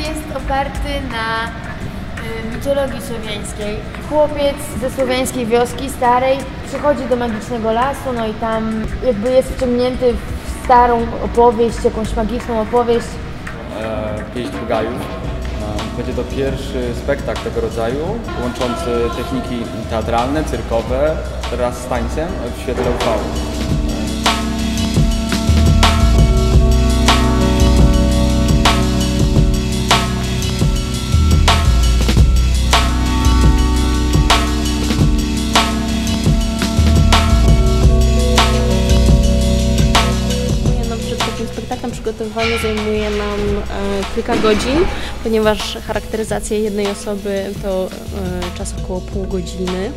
jest oparty na y, mitologii słowiańskiej. Chłopiec ze słowiańskiej wioski starej przychodzi do magicznego lasu, no i tam jakby jest wciągnięty w starą opowieść, jakąś magiczną opowieść. E, Pieśń e, Będzie to pierwszy spektakl tego rodzaju, łączący techniki teatralne, cyrkowe, teraz z tańcem w świetle uchwały. Spektaklem przygotowywanie zajmuje nam e, kilka godzin, ponieważ charakteryzacja jednej osoby to e, czas około pół godziny.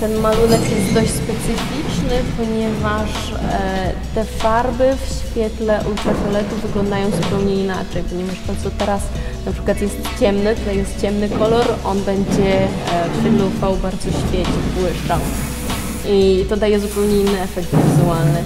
Ten malunek jest dość specyficzny, ponieważ e, te farby w świetle ultrafioletu wyglądają zupełnie inaczej, ponieważ to co teraz na przykład jest ciemny, tutaj jest ciemny kolor, on będzie świetle UV bardzo świecił, błyszczał. I to daje zupełnie inny efekt wizualny.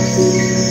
Música